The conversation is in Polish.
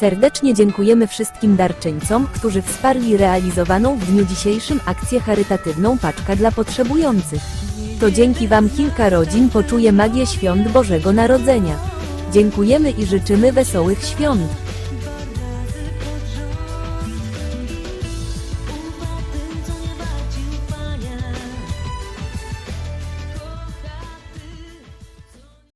Serdecznie dziękujemy wszystkim darczyńcom, którzy wsparli realizowaną w dniu dzisiejszym akcję charytatywną Paczka dla Potrzebujących. To dzięki Wam kilka rodzin poczuje magię świąt Bożego Narodzenia. Dziękujemy i życzymy wesołych świąt.